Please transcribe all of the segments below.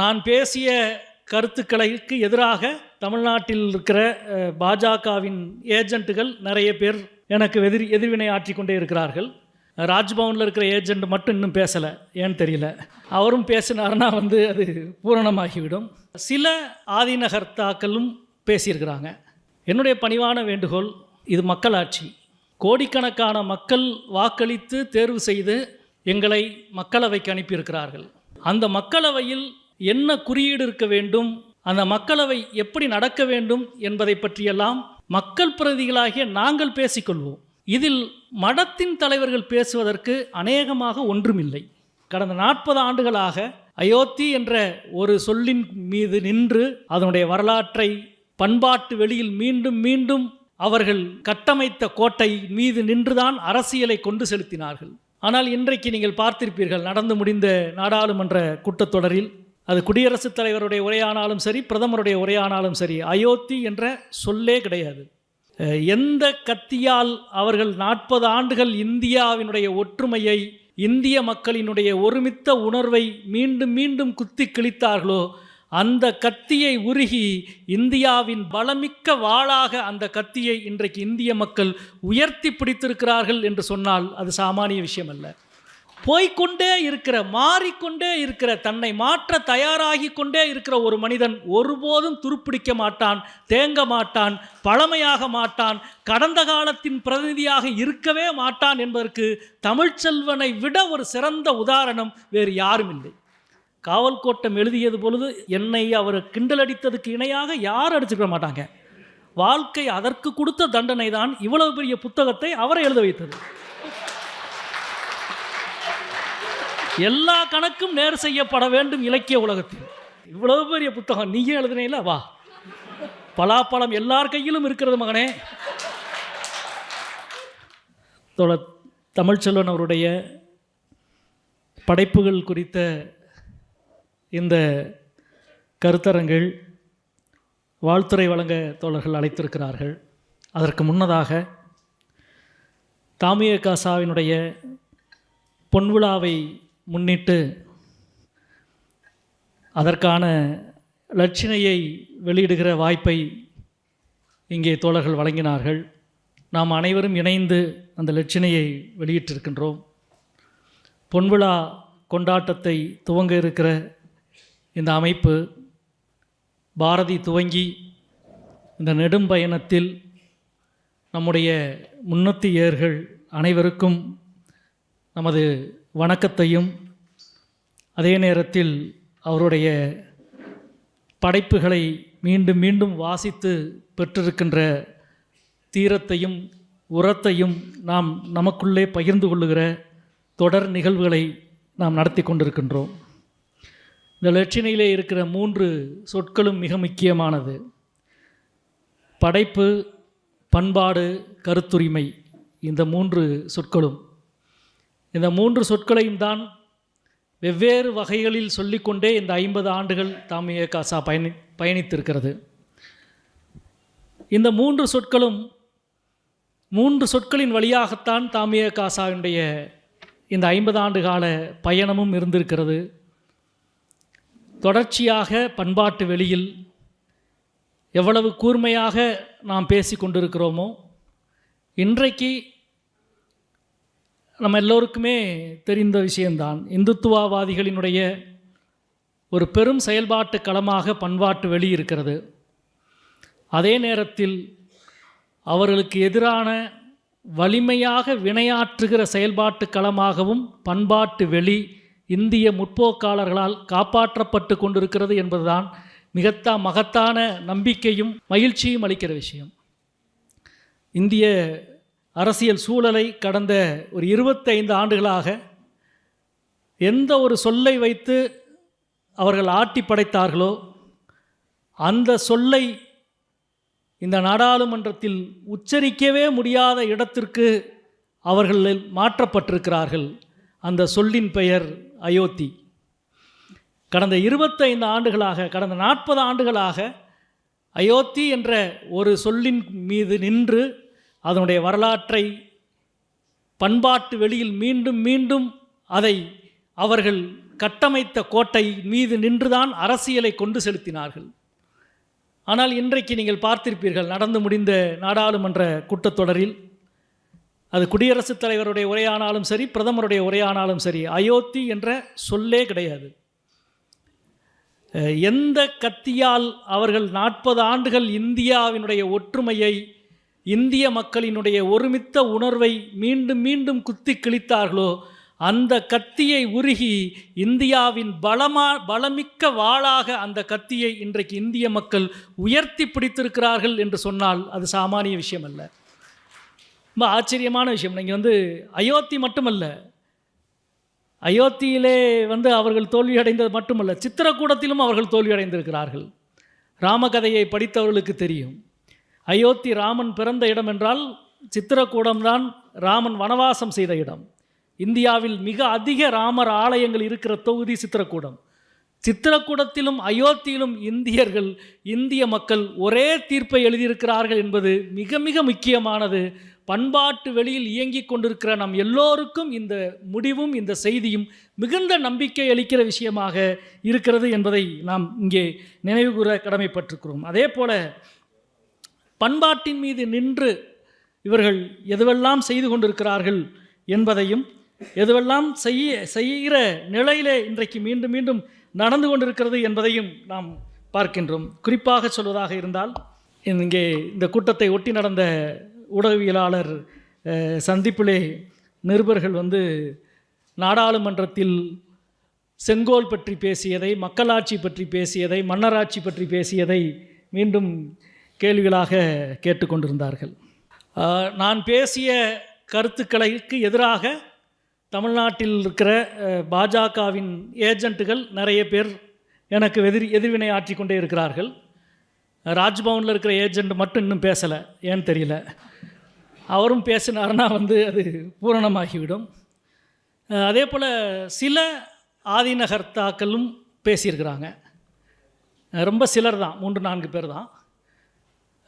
நான் பேசிய கருத்துக்களுக்கு எதிராக தமிழ்நாட்டில் இருக்கிற பாஜகவின் ஏஜென்ட்டுகள் நிறைய பேர் எனக்கு எதிர் எதிர்வினை ஆற்றி கொண்டே இருக்கிறார்கள். ராஜ்பவனில் இருக்கிற ஏஜெண்ட் மட்டும் இன்னும் பேசலை ஏன்னு தெரியல. அவரும் பேசினார்னா வந்து அது பூரணமாகிவிடும். சில ஆதிநகர்த்தாக்களும் பேசியிருக்கிறாங்க. என்னுடைய பணிவான வேண்டுகோள் இது மக்களாட்சி. கோடிக்கணக்கான மக்கள் வாக்களித்து தேர்வு செய்து எங்களை மக்களவைக்கு அனுப்பியிருக்கிறார்கள். அந்த மக்களவையில் என்ன குறியீடு இருக்க வேண்டும்? அந்த மக்களவை எப்படி நடக்க வேண்டும் என்பதை பற்றியெல்லாம் மக்கள் பிரதிகளாகிய நாங்கள் பேசிக்கொள்வோம். இதில் மடத்தின் தலைவர்கள் பேசுவதற்கு அநேகமாக ஒன்றுமில்லை. கடந்த நாற்பது ஆண்டுகளாக அயோத்தி என்ற ஒரு சொல்லின் மீது நின்று அதனுடைய வரலாற்றை பண்பாட்டு வெளியில் மீண்டும் மீண்டும் அவர்கள் கட்டமைத்த கோட்டை மீது நின்றுதான் அரசியலை கொண்டு செலுத்தினார்கள். ஆனால் இன்றைக்கு நீங்கள் பார்த்திருப்பீர்கள் நடந்து முடிந்த நாடாளுமன்ற கூட்டத்தொடரில் அது குடியரசுத் தலைவருடைய உரையானாலும் சரி பிரதமருடைய உரையானாலும் சரி அயோத்தி என்ற சொல்லே கிடையாது. எந்த கத்தியால் அவர்கள் நாற்பது ஆண்டுகள் இந்தியாவினுடைய ஒற்றுமையை இந்திய மக்களினுடைய ஒருமித்த உணர்வை மீண்டும் மீண்டும் குத்தி கிழித்தார்களோ அந்த கத்தியை உருகி இந்தியாவின் பலமிக்க வாளாக அந்த கத்தியை இன்றைக்கு இந்திய மக்கள் உயர்த்தி பிடித்திருக்கிறார்கள் என்று சொன்னால் அது சாமானிய விஷயம் அல்ல போய்க்கொண்டே இருக்கிற மாறிக்கொண்டே இருக்கிற தன்னை மாற்ற தயாராகி கொண்டே இருக்கிற ஒரு மனிதன் ஒருபோதும் துருப்பிடிக்க மாட்டான் தேங்க மாட்டான் பழமையாக மாட்டான் கடந்த காலத்தின் பிரதிநிதியாக இருக்கவே மாட்டான் என்பதற்கு தமிழ்ச்செல்வனை விட ஒரு சிறந்த உதாரணம் வேறு யாரும் இல்லை. காவல் கோட்டம் எழுதியது பொழுது என்னை அவர் கிண்டல் அடித்ததுக்கு இணையாக யார் அடிச்சுக்க மாட்டாங்க. வாழ்க்கை அதற்கு கொடுத்த தண்டனை தான் இவ்வளவு பெரிய புத்தகத்தை அவரை எழுத வைத்தது. எல்லா கணக்கும் நேர் செய்யப்பட வேண்டும் இலக்கிய உலகத்தில். இவ்வளவு பெரிய புத்தகம். நீயே எழுதுனீல? வா. பலாப்பழம் எல்லார் கையிலும் இருக்கிறது மகனே. தோழ தமிழ்ச்செல்வன் அவருடைய படைப்புகள் குறித்த இந்த கருத்தரங்கள் வாழ்த்துறை வழங்க தோழர்கள் அழைத்திருக்கிறார்கள். அதற்கு முன்னதாக தாமிய காசாவினுடைய பொன்விழாவை முன்னிட்டு அதற்கான லட்சணையை வெளியிடுகிற வாய்ப்பை இங்கே தோழர்கள் வழங்கினார்கள். நாம் அனைவரும் இணைந்து அந்த லட்சணையை வெளியிட்டிருக்கின்றோம். பொன்விழா கொண்டாட்டத்தை துவங்க இருக்கிற இந்த அமைப்பு பாரதி துவங்கி இந்த நெடும் பயணத்தில் நம்முடைய முன்னத்தியர்கள் அனைவருக்கும் நமது வணக்கத்தையும் அதே நேரத்தில் அவருடைய படைப்புகளை மீண்டும் மீண்டும் வாசித்து பெற்றிருக்கின்ற தீரத்தையும் உரத்தையும் நாம் நமக்குள்ளே பகிர்ந்து கொள்ளுகிற தொடர் நிகழ்வுகளை நாம் நடத்தி கொண்டிருக்கின்றோம். இந்த லட்சணையிலே இருக்கிற மூன்று சொற்களும் மிக முக்கியமானது. படைப்பு பண்பாடு கருத்துரிமை இந்த மூன்று சொற்களும். இந்த மூன்று சொற்களையும் தான் வெவ்வேறு வகைகளில் சொல்லிக்கொண்டே இந்த ஐம்பது ஆண்டுகள் தாமிய காசா பயணி பயணித்திருக்கிறது. இந்த மூன்று சொற்களும் மூன்று சொற்களின் வழியாகத்தான் தாமிய காசாவினுடைய இந்த ஐம்பது ஆண்டு கால பயணமும் இருந்திருக்கிறது. தொடர்ச்சியாக பண்பாட்டு வெளியில் எவ்வளவு கூர்மையாக நாம் பேசி கொண்டிருக்கிறோமோ இன்றைக்கு நம்ம எல்லோருக்குமே தெரிந்த விஷயம்தான். இந்துத்துவவாதிகளினுடைய ஒரு பெரும் செயல்பாட்டு களமாக பண்பாட்டு வெளி இருக்கிறது. அதே நேரத்தில் அவர்களுக்கு எதிரான வலிமையாக வினையாற்றுகிற செயல்பாட்டு களமாகவும் பண்பாட்டு வெளி இந்திய முற்போக்காளர்களால் காப்பாற்றப்பட்டு கொண்டிருக்கிறது என்பதுதான் மிகத்தா மகத்தான நம்பிக்கையும் மகிழ்ச்சியும் அளிக்கிற விஷயம். இந்திய அரசியல் சூழலை கடந்த ஒரு இருபத்தைந்து ஆண்டுகளாக எந்த ஒரு சொல்லை வைத்து அவர்கள் ஆட்டி படைத்தார்களோ அந்த சொல்லை இந்த நாடாளுமன்றத்தில் உச்சரிக்கவே முடியாத இடத்திற்கு அவர்கள் மாற்றப்பட்டிருக்கிறார்கள். அந்த சொல்லின் பெயர் அயோத்தி. கடந்த இருபத்தைந்து ஆண்டுகளாக கடந்த நாற்பது ஆண்டுகளாக அயோத்தி என்ற ஒரு சொல்லின் மீது நின்று அதனுடைய வரலாற்றை பண்பாட்டு வெளியில் மீண்டும் மீண்டும் அதை அவர்கள் கட்டமைத்த கோட்டை மீது நின்றுதான் அரசியலை கொண்டு செலுத்தினார்கள். ஆனால் இன்றைக்கு நீங்கள் பார்த்திருப்பீர்கள் நடந்து முடிந்த நாடாளுமன்ற கூட்டத்தொடரில் அது குடியரசுத் தலைவருடைய உரையானாலும் சரி பிரதமருடைய உரையானாலும் சரி அயோத்தி என்ற சொல்லே கிடையாது. எந்த கத்தியால் அவர்கள் நாற்பது ஆண்டுகள் இந்தியாவினுடைய ஒற்றுமையை இந்திய மக்களினுடைய ஒருமித்த உணர்வை மீண்டும் மீண்டும் குத்தி கிழித்தார்களோ அந்த கத்தியை உருகி இந்தியாவின் பலமா பலமிக்க வாளாக அந்த கத்தியை இன்றைக்கு இந்திய மக்கள் உயர்த்தி பிடித்திருக்கிறார்கள் என்று சொன்னால் அது சாமானிய விஷயம் அல்ல ரொம்ப ஆச்சரியமான விஷயம். நீங்கள் வந்து அயோத்தி மட்டுமல்ல. அயோத்தியிலே வந்து அவர்கள் தோல்வி அடைந்தது மட்டுமல்ல. சித்திரக்கூடத்திலும் அவர்கள் தோல்வி அடைந்திருக்கிறார்கள் ராமகதையை படித்தவர்களுக்கு தெரியும். அயோத்தி ராமன் பிறந்த இடம் என்றால் சித்திரக்கூடம்தான் ராமன் வனவாசம் செய்த இடம். இந்தியாவில் மிக அதிக ராமர் ஆலயங்கள் இருக்கிற தொகுதி சித்திரக்கூடம். சித்திரக்கூடத்திலும் அயோத்தியிலும் இந்தியர்கள் இந்திய மக்கள் ஒரே தீர்ப்பை எழுதியிருக்கிறார்கள் என்பது மிக மிக முக்கியமானது. பண்பாட்டு வெளியில் இயங்கிக் கொண்டிருக்கிற நம் எல்லோருக்கும் இந்த முடிவும் இந்த செய்தியும் மிகுந்த நம்பிக்கை அளிக்கிற விஷயமாக இருக்கிறது என்பதை நாம் இங்கே நினைவுகூர கடமைப்பட்டிருக்கிறோம். அதே போல பண்பாட்டின் மீது நின்று இவர்கள் எதுவெல்லாம் செய்து கொண்டிருக்கிறார்கள் என்பதையும் எதுவெல்லாம் செய்ய செய்கிற நிலையிலே இன்றைக்கு மீண்டும் மீண்டும் நடந்து கொண்டிருக்கிறது என்பதையும் நாம் பார்க்கின்றோம். குறிப்பாக சொல்வதாக இருந்தால் இங்கே இந்த கூட்டத்தை ஒட்டி நடந்த ஊடகவியலாளர் சந்திப்பிலே நிருபர்கள் வந்து நாடாளுமன்றத்தில் செங்கோல் பற்றி பேசியதை மக்களாட்சி பற்றி பேசியதை மன்னராட்சி பற்றி பேசியதை மீண்டும் கேள்விகளாக கேட்டுக்கொண்டிருந்தார்கள். நான் பேசிய கருத்துக்களுக்கு எதிராக தமிழ்நாட்டில் இருக்கிற பாஜகவின் ஏஜென்ட்டுகள் நிறைய பேர் எனக்கு எதிர் எதிர்வினை ஆற்றி கொண்டே இருக்கிறார்கள். ராஜ்பவனில் இருக்கிற ஏஜெண்ட் மட்டும் இன்னும் பேசலை ஏன்னு தெரியல. அவரும் பேசினார்னா வந்து அது பூரணமாகிவிடும். அதே போல் சில ஆதிநகர்த்தாக்களும் பேசியிருக்கிறாங்க. ரொம்ப சிலர் தான் மூன்று நான்கு பேர் தான்.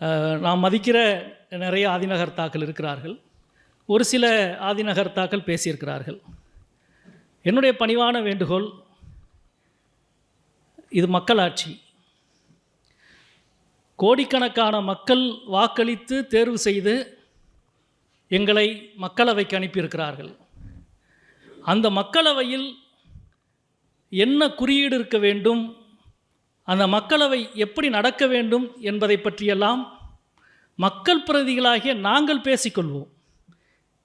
நாம் நான் மதிக்கிற நிறைய ஆதிநகர்த்தாக்கள் இருக்கிறார்கள். ஒரு சில ஆதிநகர்த்தாக்கள் பேசியிருக்கிறார்கள். என்னுடைய பணிவான வேண்டுகோள் இது மக்களாட்சி. கோடிக்கணக்கான மக்கள் வாக்களித்து தேர்வு செய்து எங்களை மக்களவைக்கு அனுப்பியிருக்கிறார்கள். அந்த மக்களவையில் என்ன குறியீடு இருக்க வேண்டும் அந்த மக்களவை எப்படி நடக்க வேண்டும் என்பதை பற்றியெல்லாம் மக்கள் பிரதிகளாகிய நாங்கள் பேசிக்கொள்வோம்.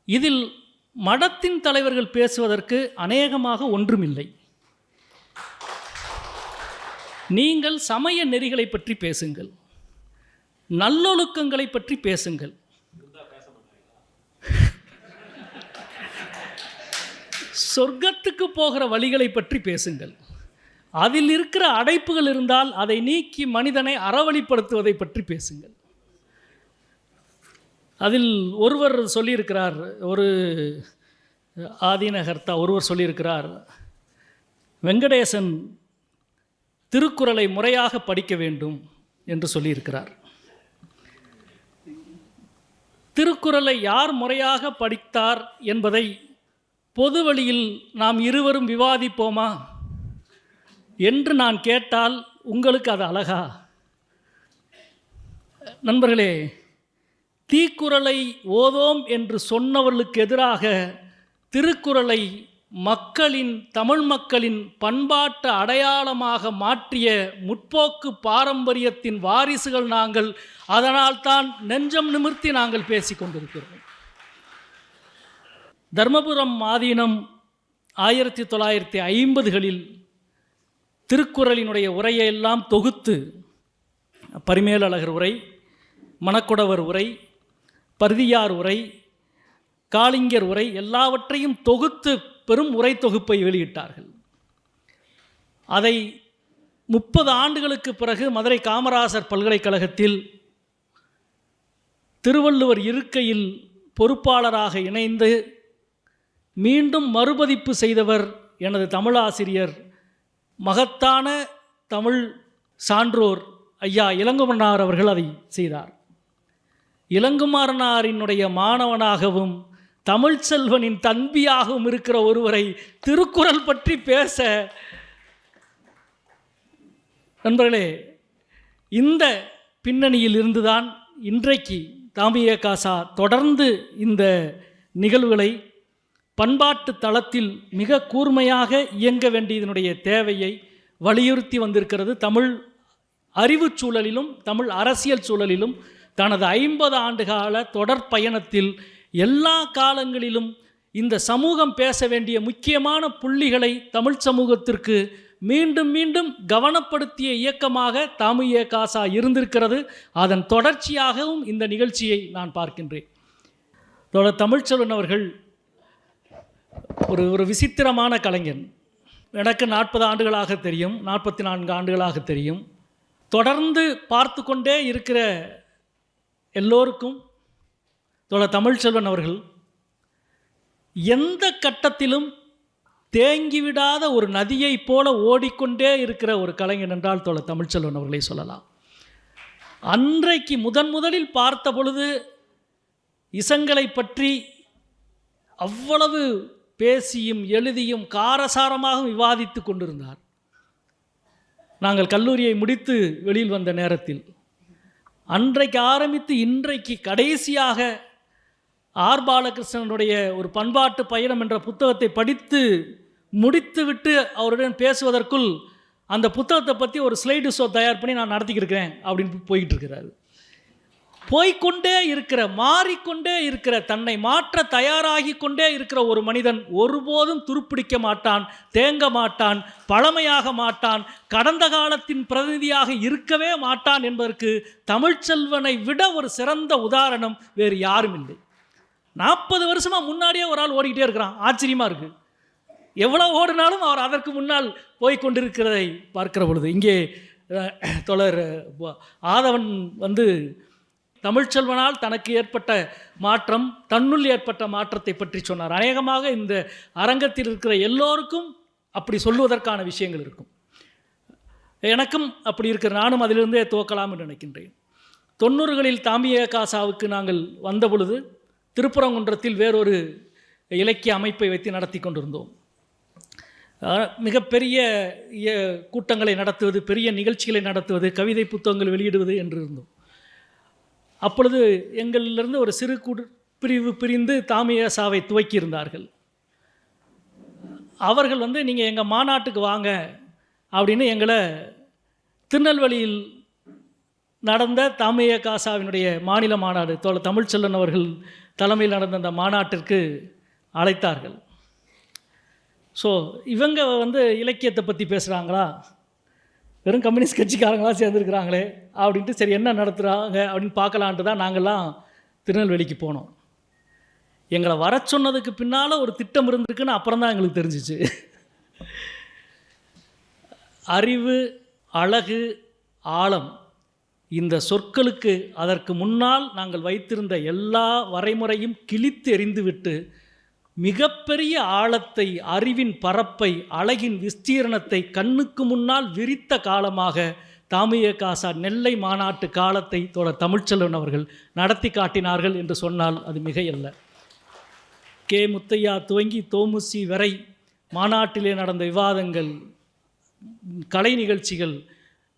இதில் மடத்தின் தலைவர்கள் பேசுவதற்கு அநேகமாக ஒன்றுமில்லை. நீங்கள் சமய நெறிகளை பற்றி பேசுங்கள். நல்லொழுக்கங்களை பற்றி பேசுங்கள். சொர்க்கத்துக்கு போகிற வழிகளை பற்றி பேசுங்கள். அதில் இருக்கிற அடைப்புகள் இருந்தால் அதை நீக்கி மனிதனை அறவழிப்படுத்துவதை பற்றி பேசுங்கள். அதில் ஒருவர் சொல்லியிருக்கிறார் ஒரு ஆதீனகர்த்தா ஒருவர் சொல்லியிருக்கிறார் வெங்கடேசன் திருக்குறளை முறையாக படிக்க வேண்டும் என்று சொல்லியிருக்கிறார். திருக்குறளை யார் முறையாக படித்தார் என்பதை பொது வழியில் நாம் இருவரும் விவாதிப்போமா? என்று நான் கேட்டால் உங்களுக்கு அது அழகா? நண்பர்களே தீக்குறளை ஓதோம் என்று சொன்னவர்களுக்கு எதிராக திருக்குறளை மக்களின் தமிழ் மக்களின் பண்பாட்டு அடையாளமாக மாற்றிய முற்போக்கு பாரம்பரியத்தின் வாரிசுகள் நாங்கள். அதனால்தான் நெஞ்சம் நிமிர்த்தி நாங்கள் பேசிக் கொண்டிருக்கிறோம். தர்மபுரம் ஆதீனம் ஆயிரத்தி தொள்ளாயிரத்தி ஐம்பதுகளில் திருக்குறளினுடைய உரையெல்லாம் தொகுத்து பரிமேலழகர் உரை மணக்குடவர் உரை பருதியார் உரை காளிங்கர் உரை எல்லாவற்றையும் தொகுத்து பெரும் உரை தொகுப்பை வெளியிட்டார்கள். அதை முப்பது ஆண்டுகளுக்கு பிறகு மதுரை காமராசர் பல்கலைக்கழகத்தில் திருவள்ளுவர் இருக்கையில் பொறுப்பாளராக இணைந்து மீண்டும் மறுபதிப்பு செய்தவர் எனது தமிழாசிரியர் மகத்தான தமிழ் சான்றோர் ஐயா இளங்குமன்னார் அவர்கள் அதை செய்தார். இளங்குமாரனாரினுடைய மாணவனாகவும் தமிழ்ச்செல்வனின் தன்பியாகவும் இருக்கிற ஒருவரை திருக்குறள் பற்றி பேச. நண்பர்களே இந்த பின்னணியில் இருந்துதான் இன்றைக்கு தாமிய காசா தொடர்ந்து இந்த நிகழ்வுகளை பண்பாட்டு தளத்தில் மிக கூர்மையாக இயங்க வேண்டியதனுடைய தேவையை வலியுறுத்தி வந்திருக்கிறது தமிழ் அறிவுச் சூழலிலும் தமிழ் அரசியல் சூழலிலும் தனது ஐம்பது ஆண்டுகால தொடர் பயணத்தில் எல்லா காலங்களிலும் இந்த சமூகம் பேச வேண்டிய முக்கியமான புள்ளிகளை தமிழ் சமூகத்திற்கு மீண்டும் மீண்டும் கவனப்படுத்திய இயக்கமாக தாமிய காசா இருந்திருக்கிறது. அதன் தொடர்ச்சியாகவும் இந்த நிகழ்ச்சியை நான் பார்க்கின்றேன். தொடர் தமிழ்ச்செல்வன் அவர்கள் ஒரு ஒரு விசித்திரமான கலைஞன். எனக்கு நாற்பது ஆண்டுகளாக தெரியும் நாற்பத்தி நான்கு ஆண்டுகளாக தெரியும். தொடர்ந்து பார்த்து கொண்டே இருக்கிற எல்லோருக்கும் தோழர் தமிழ்ச்செல்வன் அவர்கள் எந்த கட்டத்திலும் தேங்கிவிடாத ஒரு நதியைப் போல ஓடிக்கொண்டே இருக்கிற ஒரு கலைஞன் என்றால் தோழர் தமிழ்ச்செல்வன் அவர்களை சொல்லலாம். அன்றைக்கு முதன் முதலில் பார்த்த பொழுது இசங்களை பற்றி அவ்வளவு பேசியும் எழுதியும் காரசாரமாகவும் விவாதித்து கொண்டிருந்தார். நாங்கள் கல்லூரியை முடித்து வெளியில் வந்த நேரத்தில் அன்றைக்கு ஆரம்பித்து இன்றைக்கு கடைசியாக ஆர் பாலகிருஷ்ணனுடைய ஒரு பண்பாட்டு பயணம் என்ற புத்தகத்தை படித்து முடித்துவிட்டு அவருடன் பேசுவதற்குள் அந்த புத்தகத்தை பற்றி ஒரு ஸ்லைடு ஷோ தயார் பண்ணி நான் நடத்திக்கிருக்கிறேன் அப்படின்னு போய்கிட்டு இருக்கிறாரு. போய்க்கொண்டே இருக்கிற மாறிக்கொண்டே இருக்கிற தன்னை மாற்ற தயாராகி கொண்டே இருக்கிற ஒரு மனிதன் ஒருபோதும் துருப்பிடிக்க மாட்டான் தேங்க மாட்டான் பழமையாக மாட்டான் கடந்த காலத்தின் பிரதிநிதியாக இருக்கவே மாட்டான் என்பதற்கு தமிழ்ச்செல்வனை விட ஒரு சிறந்த உதாரணம் வேறு யாரும் இல்லை. நாற்பது வருஷமாக முன்னாடியே ஒரு ஆள் ஓடிக்கிட்டே இருக்கிறான். ஆச்சரியமாக இருக்குது எவ்வளோ ஓடினாலும் அவர் அதற்கு முன்னால் போய் கொண்டிருக்கிறதை பார்க்கிற பொழுது இங்கே தொடர் ஆதவன் வந்து தமிழ்ச்செல்வனால் தனக்கு ஏற்பட்ட மாற்றம் தன்னுள் ஏற்பட்ட மாற்றத்தை பற்றி சொன்னார். அநேகமாக இந்த அரங்கத்தில் இருக்கிற எல்லோருக்கும் அப்படி சொல்லுவதற்கான விஷயங்கள் இருக்கும். எனக்கும் அப்படி இருக்கிற நானும் அதிலிருந்தே துவக்கலாம் என்று நினைக்கின்றேன். தொண்ணூறுகளில் தாமிய காசாவுக்கு நாங்கள் வந்த பொழுது திருப்புறங்குன்றத்தில் வேறொரு இலக்கிய அமைப்பை வைத்து நடத்தி கொண்டிருந்தோம். மிகப்பெரிய இய- கூட்டங்களை நடத்துவது பெரிய நிகழ்ச்சிகளை நடத்துவது கவிதை புத்தகங்கள் வெளியிடுவது என்று இருந்தோம். அப்பொழுது எங்களிலிருந்து ஒரு சிறு குடு பிரிவு பிரிந்து தாமியசாவை துவக்கியிருந்தார்கள். அவர்கள் வந்து நீங்கள் எங்கள் மாநாட்டுக்கு வாங்க அப்படின்னு எங்களை திருநெல்வேலியில் நடந்த தாமிய காசாவினுடைய மாநில மாநாடு தோழ தமிழ்ச்செல்வன் அவர்கள் தலைமையில் நடந்த அந்த மாநாட்டிற்கு அழைத்தார்கள். ஸோ இவங்க வந்து இலக்கியத்தை பற்றி பேசுகிறாங்களா வெறும் கம்யூனிஸ்ட் கட்சிக்காரங்களாம் சேர்ந்துருக்குறாங்களே அப்படின்ட்டு சரி என்ன நடத்துகிறாங்க அப்படின்னு பார்க்கலான்ட்டு தான் நாங்கள்லாம் திருநெல்வேலிக்கு போனோம். எங்களை வர சொன்னதுக்கு பின்னால் ஒரு திட்டம் இருந்திருக்குன்னு அப்புறம் தான் எங்களுக்கு தெரிஞ்சிச்சு. அறிவு அழகு ஆழம் இந்த சொற்களுக்கு அதற்கு முன்னால் நாங்கள் வைத்திருந்த எல்லா வரைமுறையும் கிழித்து எறிந்துவிட்டு மிகப்பெரிய ஆழத்தை அறிவின் பரப்பை அழகின் விஸ்தீரணத்தை கண்ணுக்கு முன்னால் விரித்த காலமாக தாமிய காசா நெல்லை மாநாட்டு காலத்தை தொடர் தமிழ்ச்செல்வன் அவர்கள் நடத்தி காட்டினார்கள் என்று சொன்னால் அது மிகையல்ல. கே. முத்தையா துவங்கி தோமுசி வரை மாநாட்டிலே நடந்த விவாதங்கள் கலை நிகழ்ச்சிகள்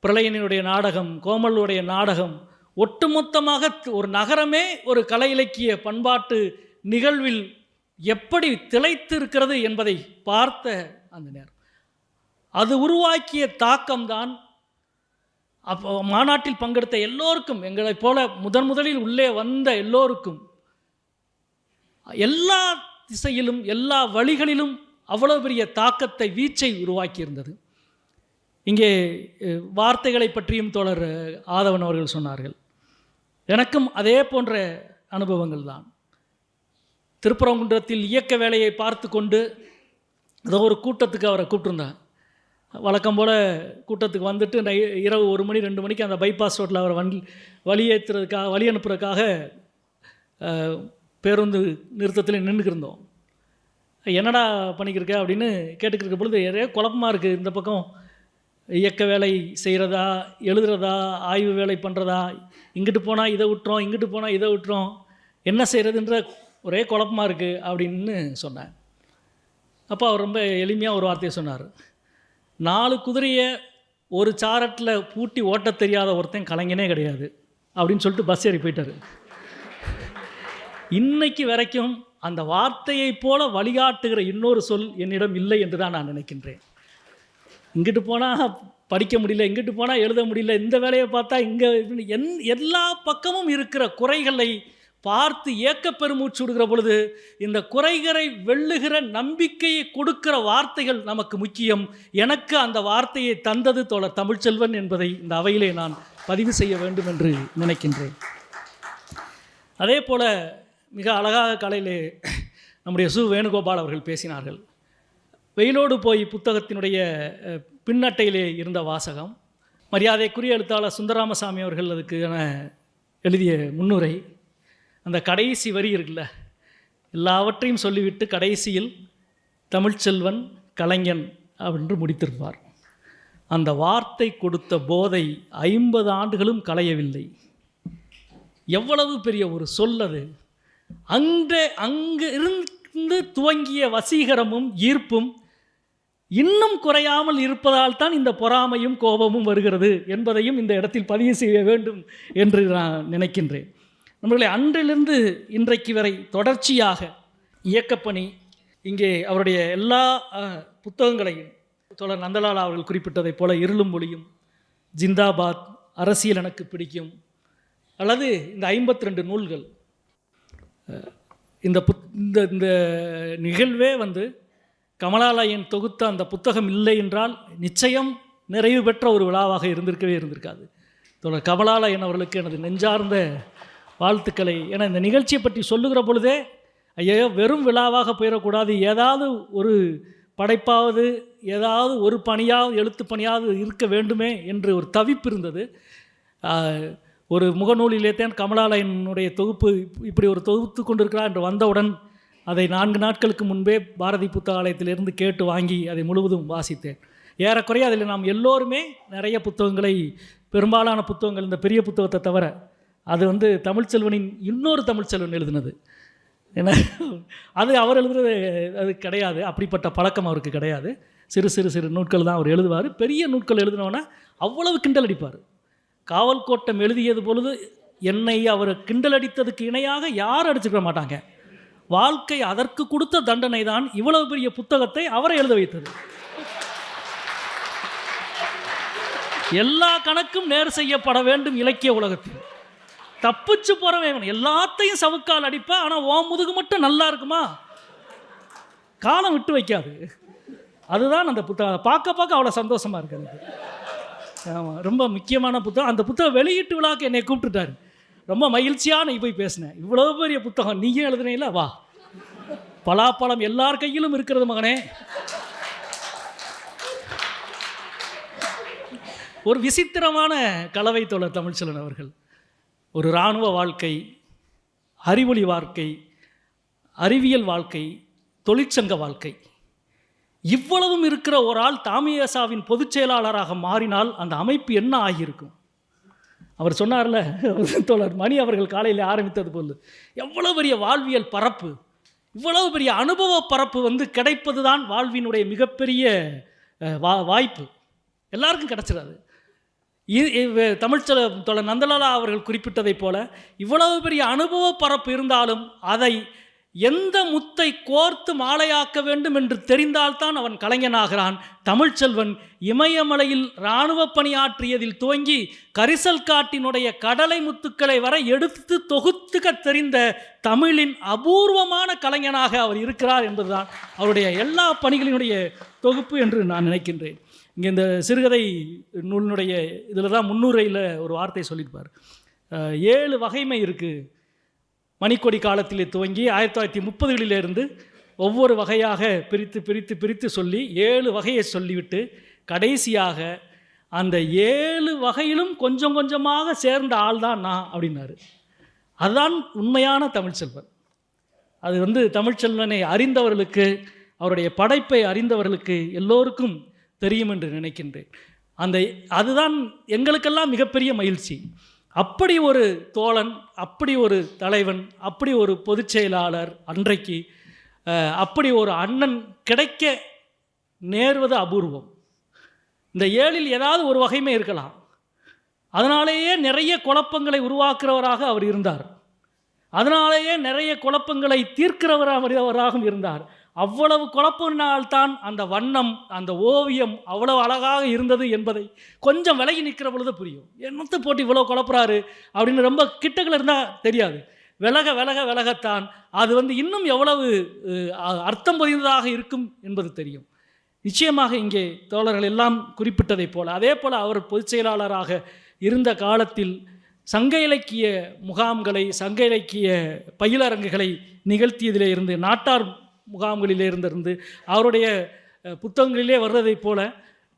பிரளயனுடைய நாடகம் கோமலுடைய நாடகம் ஒட்டுமொத்தமாக ஒரு நகரமே ஒரு கலை இலக்கிய பண்பாட்டு நிகழ்வில் எப்படி திளைத்து இருக்கிறது என்பதை பார்த்த அந்த நேரம். அது உருவாக்கிய தாக்கம்தான் அப்போ மாநாட்டில் பங்கெடுத்த எல்லோருக்கும் எங்களைப் போல முதன் முதலில் உள்ளே வந்த எல்லோருக்கும் எல்லா திசையிலும் எல்லா வழிகளிலும் அவ்வளவு பெரிய தாக்கத்தை வீச்சை உருவாக்கியிருந்தது. இங்கே வார்த்தைகளை பற்றியும் தோழர் ஆதவன் அவர்கள் சொன்னார்கள். எனக்கும் அதே போன்ற அனுபவங்கள் தான் திருப்பரங்குன்றத்தில் இயக்க வேலையை பார்த்து கொண்டு ஏதோ ஒரு கூட்டத்துக்கு அவரை கூப்பிட்டுருந்தேன் வழக்கம் போல் கூட்டத்துக்கு வந்துட்டு நை இரவு ஒரு மணி ரெண்டு மணிக்கு அந்த பைபாஸ் ரோட்டில் அவரை வண்டி வழி ஏற்றுறதுக்காக வழி அனுப்புறதுக்காக பேருந்து நிறுத்தத்தில் நின்றுக்கிருந்தோம் என்னடா பண்ணிக்கிருக்க அப்படின்னு கேட்டுக்கிருக்க பொழுது நிறைய குழப்பமாக இருக்குது இந்த பக்கம் இயக்க வேலை செய்கிறதா எழுதுறதா ஆய்வு வேலை பண்ணுறதா இங்கிட்டு போனால் இதை விட்டுறோம் இங்கிட்டு போனால் இதை விட்டுறோம் என்ன செய்கிறதுன்ற ஒரே குழப்பமாக இருக்குது அப்படின்னு சொன்னேன் அப்போ அவர் ரொம்ப எளிமையாக ஒரு வார்த்தையை சொன்னார். நாலு குதிரையை ஒரு சாரட்டில் பூட்டி ஓட்ட தெரியாத ஒருத்தன் கலைஞனே கிடையாது அப்படின்னு சொல்லிட்டு பஸ் ஏறி போயிட்டார். இன்னைக்கு வரைக்கும் அந்த வார்த்தையைப் போல வழிகாட்டுகிற இன்னொரு சொல் என்னிடம் இல்லை என்று தான் நான் நினைக்கின்றேன். இங்கிட்டு போனால் படிக்க முடியல இங்கிட்டு போனால் எழுத முடியல இந்த வேலையை பார்த்தா இங்கே என் எல்லா பக்கமும் இருக்கிற குறைகளை பார்த்து ஏக்க பெருமூச்சு விடுகிற பொழுது இந்த குறைகரை வெல்லுகிற நம்பிக்கையை கொடுக்கிற வார்த்தைகள் நமக்கு முக்கியம். எனக்கு அந்த வார்த்தையை தந்தது தோழர் தமிழ்ச்செல்வன் என்பதை இந்த அவையிலே நான் பதிவு செய்ய வேண்டும் என்று நினைக்கின்றேன். அதே போல் மிக அழகாக காலையிலே நம்முடைய சு. வேணுகோபால் அவர்கள் பேசினார்கள். வெயிலோடு போய் புத்தகத்தினுடைய பின்னட்டையிலே இருந்த வாசகம் மரியாதைக்குரிய எழுத்தாளர் சுந்தராமசாமி அவர்கள் அதுக்கான எழுதிய முன்னுரை அந்த கடைசி வரி இருக்குல்ல எல்லாவற்றையும் சொல்லிவிட்டு கடைசியில் தமிழ்ச்செல்வன் கலைஞன் என்று முடித்திருப்பார். அந்த வார்த்தை கொடுத்த போதை ஐம்பது ஆண்டுகளும் களையவில்லை. எவ்வளவு பெரிய ஒரு சொல்லது அங்கே அங்கு இருந்து துவங்கிய வசீகரமும் ஈர்ப்பும் இன்னும் குறையாமல் இருப்பதால் தான் இந்த பொறாமையும் கோபமும் வருகிறது என்பதையும் இந்த இடத்தில் பதிவு செய்ய வேண்டும் என்று நான் நினைக்கின்றேன். நம்மளை அன்றிலிருந்து இன்றைக்கு வரை தொடர்ச்சியாக இயக்கப்பணி இங்கே அவருடைய எல்லா புத்தகங்களையும் தோழர் நந்தலாலா அவர்கள் குறிப்பிட்டதைப் போல இருளும் மொழியும் ஜிந்தாபாத் அரசியல் எனக்கு பிடிக்கும் அல்லது இந்த ஐம்பத்தி ரெண்டு நூல்கள் இந்த புத் இந்த இந்த நிகழ்வே வந்து கமலாலயன் தொகுத்த அந்த புத்தகம் இல்லை என்றால் நிச்சயம் நிறைவு பெற்ற ஒரு விழாவாக இருந்திருக்கவே இருந்திருக்காது. தோழர் கமலாலயன் அவர்களுக்கு எனது நெஞ்சார்ந்த வாழ்த்துக்களை. ஏன்னா இந்த நிகழ்ச்சியை பற்றி சொல்லுகிற பொழுதே ஐயோ வெறும் விழாவாக போயிடக்கூடாது. ஏதாவது ஒரு படைப்பாவது ஏதாவது ஒரு பணியாவது எழுத்து பணியாவது இருக்க வேண்டுமே என்று ஒரு தவிப்பு இருந்தது. ஒரு முகநூலிலே தான் கமலாலயனுடைய தொகுப்பு இப்- இப்படி ஒரு தொகுத்து கொண்டிருக்கிறார் என்று வந்தவுடன் அதை நான்கு நாட்களுக்கு முன்பே பாரதி புத்தகாலயத்திலிருந்து கேட்டு வாங்கி அதை முழுவதும் வாசித்தேன். ஏறக்குறைய அதில் நாம் எல்லோருமே நிறைய புத்தகங்களை பெரும்பாலான புத்தகங்கள் இந்த பெரிய புத்தகத்தை தவிர அது வந்து தமிழ்ச்செல்வனின் இன்னொரு தமிழ்ச்செல்வன் எழுதினது. ஏன்னா அது அவர் எழுதுறது அது கிடையாது. அப்படிப்பட்ட பழக்கம் அவருக்கு கிடையாது. சிறு சிறு சிறு நூட்கள் தான் அவர் எழுதுவார். பெரிய நூட்கள் எழுதினோன்னா அவ்வளவு கிண்டல் அடிப்பார். காவல் கோட்டம் எழுதியது பொழுது என்னை அவர் கிண்டல் அடித்ததுக்கு இணையாக யாரும் அடிச்சுக்க மாட்டாங்க. வாழ்க்கை அதற்கு கொடுத்த தண்டனை தான் இவ்வளவு பெரிய புத்தகத்தை அவரை எழுத வைத்தது. எல்லா கணக்கும் நேர் செய்யப்பட வேண்டும் இலக்கிய உலகத்தில். தப்பிச்சு போகிறவன் எல்லாத்தையும் சவுக்கால் அடிப்பேன் ஆனால் ஓ முதுகு மட்டும் நல்லா இருக்குமா? காலம் விட்டு வைக்காது. அதுதான் அந்த புத்தகம். பார்க்க பார்க்க அவ்வளோ சந்தோஷமாக இருக்கு ஆமாம் ரொம்ப முக்கியமான புத்தகம். அந்த புத்தகம் வெளியீட்டு விழாக்கு என்னை கூப்பிட்டுட்டாரு. ரொம்ப மகிழ்ச்சியாக நீ போய் பேசினேன். இவ்வளோ பெரிய புத்தகம். நீயும் எழுதுனீங்களா வா. பலாப்பழம் எல்லார் கையிலும் இருக்கிறது மகனே. ஒரு விசித்திரமான கலவை தோழர் தமிழ்ச்செல்வன் அவர்கள். ஒரு இராணுவ வாழ்க்கை அறிவொளி வாழ்க்கை அறிவியல் வாழ்க்கை தொழிற்சங்க வாழ்க்கை. இவ்வளவும் இருக்கிற ஒரு ஆள் தாமியசாவின் பொதுச் செயலாளராக மாறினால் அந்த அமைப்பு என்ன ஆகியிருக்கும்? அவர் சொன்னார்ல தோழர் மணி அவர்கள் காலையில் ஆரம்பித்தது போல் எவ்வளவு பெரிய வாழ்வியல் பரப்பு இவ்வளவு பெரிய அனுபவ பரப்பு வந்து கிடைப்பது தான் வாழ்வினுடைய மிகப்பெரிய வா வாய்ப்பு. எல்லாருக்கும் கிடைச்சிடாது. இ- இவ்- தமிழ்ச்சல தோழர் நந்தலாலா அவர்கள் குறிப்பிட்டதைப் போல இவ்வளவு பெரிய அனுபவ பரப்பு இருந்தாலும் அதை எந்த முத்தை கோர்த்து மாலையாக்க வேண்டும் என்று தெரிந்தால்தான் அவன் கலைஞனாகிறான். தமிழ்ச்செல்வன் இமயமலையில் இராணுவ பணியாற்றியதில் துவங்கி கரிசல் காட்டினுடைய கடலை முத்துக்களை வரை எடுத்து தொகுத்துக்க தெரிந்த தமிழின் அபூர்வமான கலைஞனாக அவர் இருக்கிறார் என்பதுதான் அவருடைய எல்லா பணிகளினுடைய தொகுப்பு என்று நான் நினைக்கின்றேன். இங்கே இந்த சிறுகதை நூலினுடைய இதில் தான் முன்னுரையில் ஒரு வார்த்தை சொல்லியிருப்பார். ஏழு வகைமை இருக்குது மணிக்கொடி காலத்திலே துவங்கி ஆயிரத்தி தொள்ளாயிரத்தி முப்பதுகளிலிருந்து ஒவ்வொரு வகையாக பிரித்து பிரித்து பிரித்து சொல்லி ஏழு வகையை சொல்லிவிட்டு கடைசியாக அந்த ஏழு வகையிலும் கொஞ்சம் கொஞ்சமாக சேர்ந்த ஆள் தான் நான் அப்படின்னாரு. அதுதான் உண்மையான தமிழ்ச்செல்வன் அது வந்து தமிழ்ச்செல்வனை அறிந்தவர்களுக்கு அவருடைய படைப்பை அறிந்தவர்களுக்கு எல்லோருக்கும் தெரியும் என்று நினைக்கின்றேன். அந்த அதுதான் எங்களுக்கெல்லாம் மிகப்பெரிய மகிழ்ச்சி. அப்படி ஒரு தோழன் அப்படி ஒரு தலைவன் அப்படி ஒரு பொதுச் செயலாளர் அன்றைக்கு அப்படி ஒரு அண்ணன் கிடைக்க நேர்வது அபூர்வம். இந்த ஏழில் ஏதாவது ஒரு வகைமை இருக்கலாம். அதனாலேயே நிறைய குழப்பங்களை உருவாக்குறவராக அவர் இருந்தார். அதனாலேயே நிறைய குழப்பங்களை தீர்க்கிறவராகவும் இருந்தார். அவ்வளவு குழப்பினால்தான் அந்த வண்ணம் அந்த ஓவியம் அவ்வளவு அழகாக இருந்தது என்பதை கொஞ்சம் விலகி நிற்கிற பொழுது புரியும். என்னத்து போட்டு இவ்வளோ குழப்புறாரு அப்படின்னு ரொம்ப கிட்டக்கில் இருந்தால் தெரியாது. விலக விலக விலகத்தான். அது வந்து இன்னும் எவ்வளவு அர்த்தம் பொதிந்ததாக இருக்கும் என்பது தெரியும். நிச்சயமாக இங்கே தோழர்கள் எல்லாம் குறிப்பிட்டதைப் போல. அதே போல் அவர் பொதுச் செயலாளராக இருந்த காலத்தில் சங்க இலக்கிய முகாம்களை சங்க இலக்கிய பயிலரங்குகளை நிகழ்த்தியதிலே இருந்து நாட்டார் முகாம்களிலே இருந்திருந்து அவருடைய புத்தகங்களிலே வர்றதைப் போல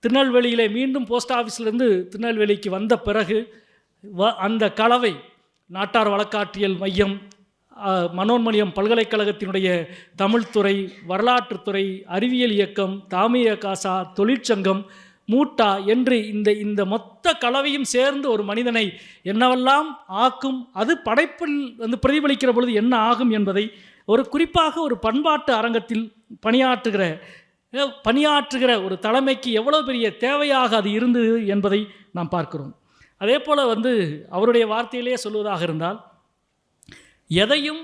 திருநெல்வேலியிலே மீண்டும் போஸ்ட் ஆஃபீஸ்லேருந்து திருநெல்வேலிக்கு வந்த பிறகு வ அந்த கலவை நாட்டார் வழக்காற்றியல் மையம் மனோன்மணியம் பல்கலைக்கழகத்தினுடைய தமிழ்துறை வரலாற்றுத்துறை அறிவியல் இயக்கம் தாமிய காசா தொழிற்சங்கம் மூட்டா என்று இந்த இந்த மொத்த கலவையும் சேர்ந்து ஒரு மனிதனை என்னவெல்லாம் ஆக்கும் அது படைப்பில் வந்து பிரதிபலிக்கிற பொழுது என்ன ஆகும் என்பதை ஒரு குறிப்பாக ஒரு பண்பாட்டு அரங்கத்தில் பணியாற்றுகிற பணியாற்றுகிற ஒரு தலைமைக்கு எவ்வளோ பெரிய தேவையாக அது இருந்தது என்பதை நாம் பார்க்கிறோம். அதே போல் வந்து அவருடைய வார்த்தையிலேயே சொல்வதாக இருந்தால் எதையும்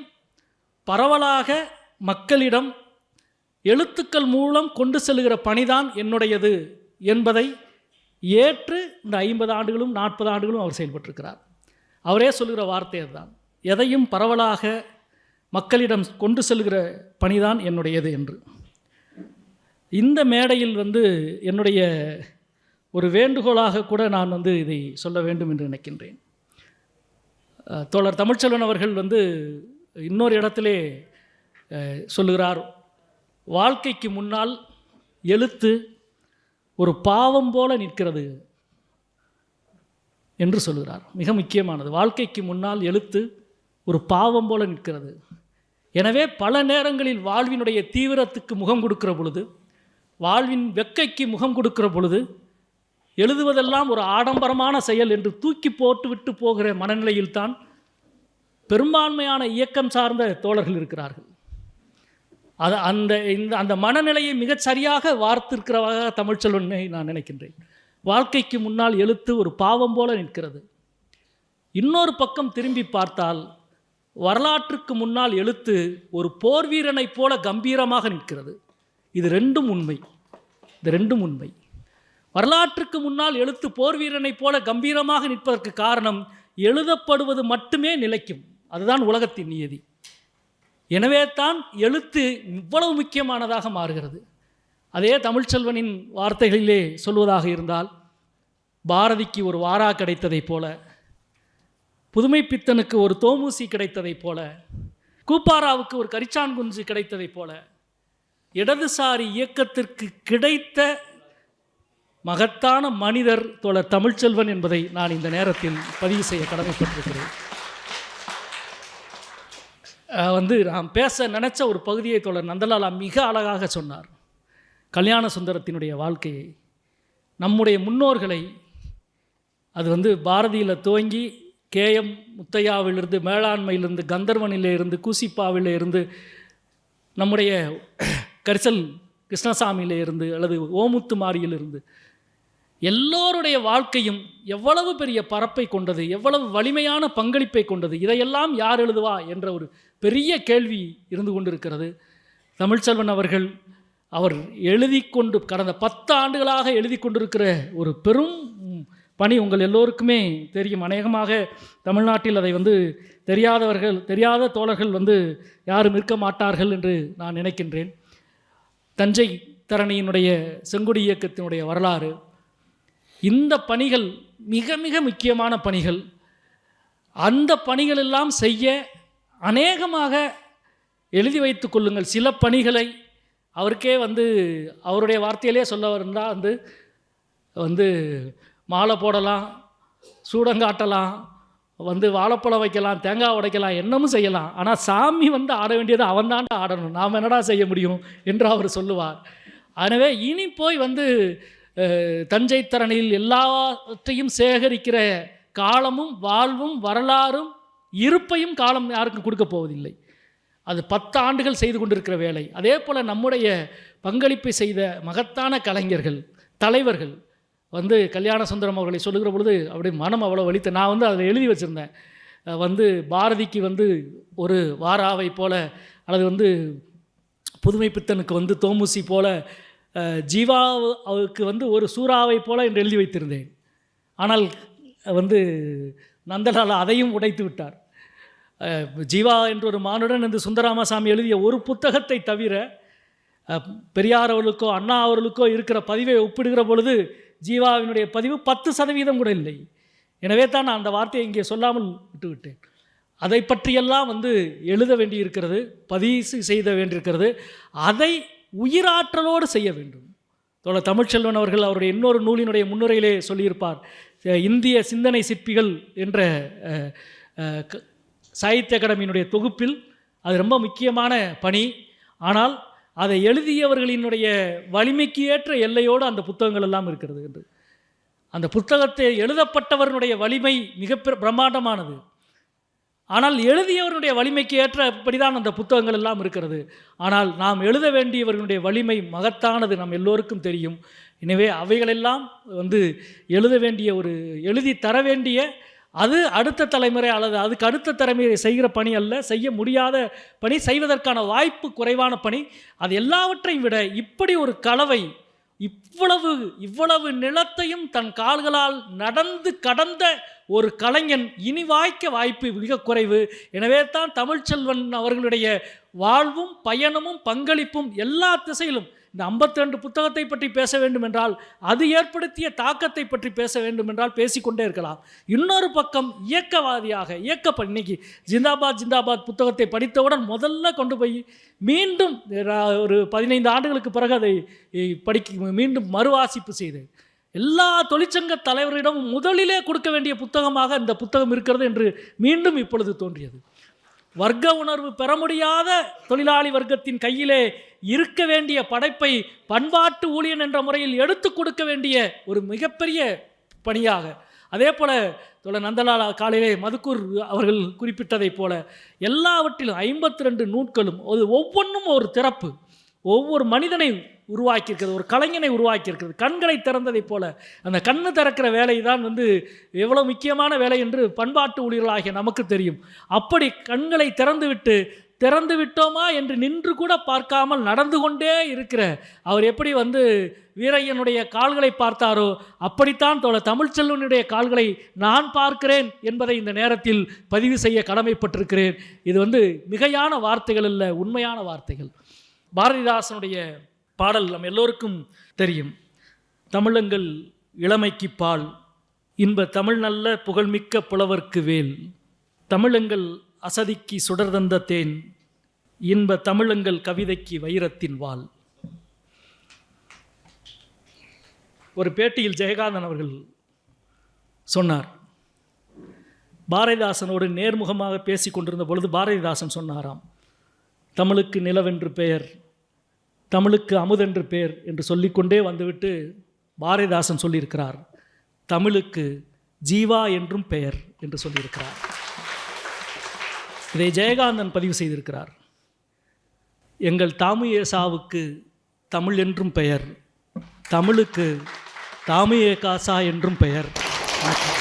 பரவலாக மக்களிடம் எழுத்துக்கள் மூலம் கொண்டு செல்லுகிற பணிதான் என்னுடையது என்பதை ஏற்று இந்த ஐம்பது ஆண்டுகளும் நாற்பது ஆண்டுகளும் அவர் செயல்பட்டிருக்கிறார். அவரே சொல்கிற வார்த்தை அதுதான். எதையும் பரவலாக மக்களிடம் கொண்டு செல்கிற பணிதான் என்னுடையது என்று. இந்த மேடையில் வந்து என்னுடைய ஒரு வேண்டுகோளாக கூட நான் வந்து இதை சொல்ல வேண்டும் என்று நினைக்கின்றேன். தோழர் தமிழ்ச்செல்வன் அவர்கள் வந்து இன்னொரு இடத்திலே சொல்லுகிறார் வாழ்க்கைக்கு முன்னால் எழுத்து ஒரு பாவம் போல நிற்கிறது என்று சொல்லுகிறார். மிக முக்கியமானது வாழ்க்கைக்கு முன்னால் எழுத்து ஒரு பாவம் போல நிற்கிறது எனவே பல நேரங்களில் வாழ்வினுடைய தீவிரத்துக்கு முகம் கொடுக்கிற பொழுது வாழ்வின் வெக்கைக்கு முகம் கொடுக்கிற பொழுது எழுதுவதெல்லாம் ஒரு ஆடம்பரமான செயல் என்று தூக்கி போட்டுவிட்டு போகிற மனநிலையில்தான் பெரும்பான்மையான இயக்கம் சார்ந்த தோழர்கள் இருக்கிறார்கள். அது அந்த இந்த அந்த மனநிலையை மிகச் சரியாக வார்த்திருக்கிறவாக தமிழ்ச்செல்வனை நான் நினைக்கின்றேன். வாழ்க்கைக்கு முன்னால் எழுத்து ஒரு பாவம் போல நிற்கிறது. இன்னொரு பக்கம் திரும்பி பார்த்தால் வரலாற்றுக்கு முன்னால் எழுத்து ஒரு போர் வீரனைப் போல கம்பீரமாக நிற்கிறது. இது ரெண்டும் உண்மை. இது ரெண்டும் உண்மை. வரலாற்றுக்கு முன்னால் எழுத்து போர் வீரனைப் போல கம்பீரமாக நிற்பதற்கு காரணம் எழுதப்படுவது மட்டுமே நிலைக்கும். அதுதான் உலகத்தின் நியதி எனவே தான் எழுத்து இவ்வளவு முக்கியமானதாக மாறுகிறது. அதே தமிழ்ச்செல்வனின் வார்த்தைகளிலே சொல்வதாக இருந்தால் பாரதிக்கு ஒரு வாரா கிடைத்ததைப் போல புதுமைப்பித்தனுக்கு ஒரு தோமூசி கிடைத்ததைப் போல கூப்பாராவுக்கு ஒரு கரிச்சான் குஞ்சு கிடைத்ததைப் போல இடதுசாரி இயக்கத்திற்கு கிடைத்த மகத்தான மனிதர் தோழர் தமிழ்ச்செல்வன் என்பதை நான் இந்த நேரத்தில் பதிவு செய்ய கடமைப்பட்டிருக்கிறேன். வந்து நாம் பேச நினச்ச ஒரு பகுதியை தோழர் நந்தலாலா மிக அழகாக சொன்னார். கல்யாண சுந்தரத்தினுடைய வாழ்க்கையை. நம்முடைய முன்னோர்களை அது வந்து பாரதியில் துவங்கி கேஎம் முத்தையாவிலிருந்து மேலாண்மையிலிருந்து கந்தர்வனிலிருந்து இருந்து இருந்து நம்முடைய கரிசல் கிருஷ்ணசாமியிலிருந்து அல்லது ஓமுத்து மாரியிலிருந்து எல்லோருடைய வாழ்க்கையும் எவ்வளவு பெரிய பரப்பை கொண்டது எவ்வளவு வலிமையான பங்களிப்பை கொண்டது இதையெல்லாம் யார் எழுதுவா என்ற ஒரு பெரிய கேள்வி இருந்து கொண்டிருக்கிறது. தமிழ்ச்செல்வன் அவர்கள் அவர் எழுதி கொண்டு கடந்த பத்து ஆண்டுகளாக எழுதி கொண்டிருக்கிற ஒரு பெரும் பணி உங்கள் எல்லோருக்குமே தெரியும். அநேகமாக தமிழ்நாட்டில் அதை வந்து தெரியாதவர்கள் தெரியாத தோழர்கள் வந்து யாரும் இருக்க மாட்டார்கள் என்று நான் நினைக்கின்றேன். தஞ்சை தரணியினுடைய செங்குடி இயக்கத்தினுடைய வரலாறு இந்த பணிகள் மிக மிக முக்கியமான பணிகள். அந்த பணிகளெல்லாம் செய்ய அநேகமாக எழுதி வைத்து கொள்ளுங்கள். சில பணிகளை அவருக்கே வந்து அவருடைய வார்த்தையிலே சொல்ல இருந்தால் வந்து வந்து மாலை போடலாம் சூடங்காட்டலாம் வந்து வாழைப்பழம் வைக்கலாம் தேங்காய் உடைக்கலாம் என்னமும் செய்யலாம். ஆனால் சாமி வந்து ஆட வேண்டியது அவன் தான் ஆடணும். நாம் என்னடா செய்ய முடியும் என்று அவர் சொல்லுவார். எனவே இனி போய் வந்து தஞ்சை தரணியில் எல்லாவற்றையும் சேகரிக்கிற காலமும் வாழ்வும் வரலாறும் இருப்பையும் காலம் யாருக்கும் கொடுக்க போவதில்லை. அது பத்து ஆண்டுகள் செய்து கொண்டிருக்கிற வேலை. அதே போல் நம்முடைய பங்களிப்பை செய்த மகத்தான கலைஞர்கள் தலைவர்கள் வந்து கல்யாண சுந்தரம் அவர்களை சொல்லுகிற பொழுது அப்படி மனம் அவ்வளோ வலித்த நான் வந்து அதில் எழுதி வச்சுருந்தேன். வந்து பாரதிக்கு வந்து ஒரு வாராவை போல அல்லது வந்து புதுமை பித்தனுக்கு வந்து தோமுசி போல ஜீவாவுக்கு வந்து ஒரு சூறாவை போல என்று எழுதி வைத்திருந்தேன். ஆனால் வந்து நந்தலால் அதையும் உடைத்து விட்டார். ஜீவா என்ற ஒரு மானுடன் இந்த சுந்தராமசாமி எழுதிய ஒரு புத்தகத்தை தவிர பெரியார் அவர்களுக்கோ அண்ணா அவர்களுக்கோ இருக்கிற பதிவை ஒப்பிடுகிற பொழுது ஜீவாவினுடைய பதிவு பத்து சதவீதம் கூட இல்லை. எனவே தான் நான் அந்த வார்த்தையை இங்கே சொல்லாமல் விட்டுவிட்டேன். அதை பற்றியெல்லாம் வந்து எழுத வேண்டியிருக்கிறது பதிவு செய்த வேண்டியிருக்கிறது. அதை உயிராற்றலோடு செய்ய வேண்டும். தோழர் தமிழ்ச்செல்வன் அவர்கள் அவருடைய இன்னொரு நூலினுடைய முன்னுரையிலே சொல்லியிருப்பார் இந்திய சிந்தனை சிற்பிகள் என்ற க- சாகித்ய அகாடமியினுடைய தொகுப்பில். அது ரொம்ப முக்கியமான பணி. ஆனால் அதை எழுதியவர்களினுடைய வலிமைக்கு ஏற்ற எல்லையோடு அந்த புத்தகங்கள் எல்லாம் இருக்கிறது என்று. அந்த புத்தகத்தை எழுதப்பட்டவர்களுடைய வலிமை மிக பிரம்மாண்டமானது. ஆனால் எழுதியவருடைய வலிமைக்கு ஏற்றபடிதான் அந்த புத்தகங்கள் எல்லாம் இருக்கிறது. ஆனால் நாம் எழுத வேண்டியவர்களுடைய வலிமை மகத்தானது நம் எல்லோருக்கும் தெரியும். எனவே அவைகளெல்லாம் வந்து எழுத வேண்டிய ஒரு எழுதி தர வேண்டிய அது அடுத்த தலைமுறை அல்லது அதுக்கு அடுத்த தலைமுறை செய்கிற பணி அல்ல. செய்ய முடியாத பணி செய்வதற்கான வாய்ப்பு குறைவான பணி. அது எல்லாவற்றையும் விட இப்படி ஒரு கலவை இவ்வளவு இவ்வளவு நிலத்தையும் தன் கால்களால் நடந்து கடந்த ஒரு கலைஞன் இனி வாய்க்க வாய்ப்பு மிக குறைவு. எனவே தான் தமிழ்ச்செல்வன் அவர்களுடைய வாழ்வும் பயணமும் பங்களிப்பும் எல்லா திசையிலும் இந்த 52 புத்தகத்தை பற்றி பேச வேண்டும் என்றால் அது ஏற்படுத்திய தாக்கத்தை பற்றி பேச வேண்டும் என்றால் பேசிக்கொண்டே இருக்கலாம். இன்னொரு பக்கம் இயக்கவாதியாக இயக்க இன்னைக்கு ஜிந்தாபாத் ஜிந்தாபாத் புத்தகத்தை படித்தவுடன் முதல்ல கொண்டு போய் மீண்டும் ரா- ஒரு பதினைந்து ஆண்டுகளுக்கு பிறகு அதை படிக்க மீண்டும் மறுவாசிப்பு செய்தேன் எல்லா தொழிற்சங்க தலைவரிடமும் முதலிலே கொடுக்க வேண்டிய புத்தகமாக இந்த புத்தகம் இருக்கிறது என்று மீண்டும் இப்பொழுது தோன்றியது. வர்க்க உணர்வு பெற முடியாத தொழிலாளி வர்க்கத்தின் கையிலே இருக்க வேண்டிய படைப்பை பண்பாட்டு ஊழியன் என்ற முறையில் எடுத்து கொடுக்க வேண்டிய ஒரு மிகப்பெரிய பணியாக. அதே போல தோழர் நந்தலால் காலையிலே மதுக்கூர் அவர்கள் குறிப்பிட்டதைப் போல எல்லாவற்றிலும் ஐம்பத்தி ரெண்டு நூட்களும் அது ஒவ்வொன்றும் ஒரு திறப்பு. ஒவ்வொரு மனிதனை உருவாக்கியிருக்கிறது ஒரு கலைஞனை உருவாக்கியிருக்கிறது. கண்களை திறந்ததைப் போல அந்த கண்ணு திறக்கிற வேலை தான் வந்து எவ்வளோ முக்கியமான வேலை என்று பண்பாட்டு ஊழியர்களாகிய நமக்கு தெரியும். அப்படி கண்களை திறந்துவிட்டு திறந்து விட்டோமா என்று நின்று கூட பார்க்காமல் நடந்து கொண்டே இருக்கிற அவர் எப்படி வந்து வீரையனுடைய கால்களை பார்த்தாரோ அப்படித்தான் தோழ தமிழ்ச்செல்வனுடைய கால்களை நான் பார்க்கிறேன் என்பதை இந்த நேரத்தில் பதிவு செய்ய கடமைப்பட்டிருக்கிறேன். இது வந்து மிகையான வார்த்தைகள் இல்லை உண்மையான வார்த்தைகள். பாரதிதாசனுடைய பாடல் நம் எல்லோருக்கும் தெரியும். தமிழங்கள் இளமைக்கு பால் இன்ப தமிழ் நல்ல புகழ்மிக்க புலவர்க்கு வேல். தமிழங்கள் அசதிக்கு சுடர் தந்த தேன் இன்ப தமிழங்கள் கவிதைக்கு வைரத்தின் வாள் ஒரு பேட்டியில் ஜெயகாந்தன் அவர்கள் சொன்னார் பாரதிதாசனோடு நேர்முகமாக பேசி கொண்டிருந்த பொழுது பாரதிதாசன் சொன்னாராம் தமிழுக்கு நிலவென்று பெயர் தமிழுக்கு அமுதென்று பெயர் என்று சொல்லிக்கொண்டே வந்துவிட்டு பாரதிதாசன் சொல்லியிருக்கிறார். தமிழுக்கு ஜீவா என்றும் பெயர் என்று சொல்லியிருக்கிறார். இதை ஜெயகாந்தன் பதிவு செய்திருக்கிறார். எங்கள் தாமுயேசாவுக்கு தமிழ் என்றும் பெயர் தமிழுக்கு தாமுயே காசா என்றும் பெயர். வணக்கம்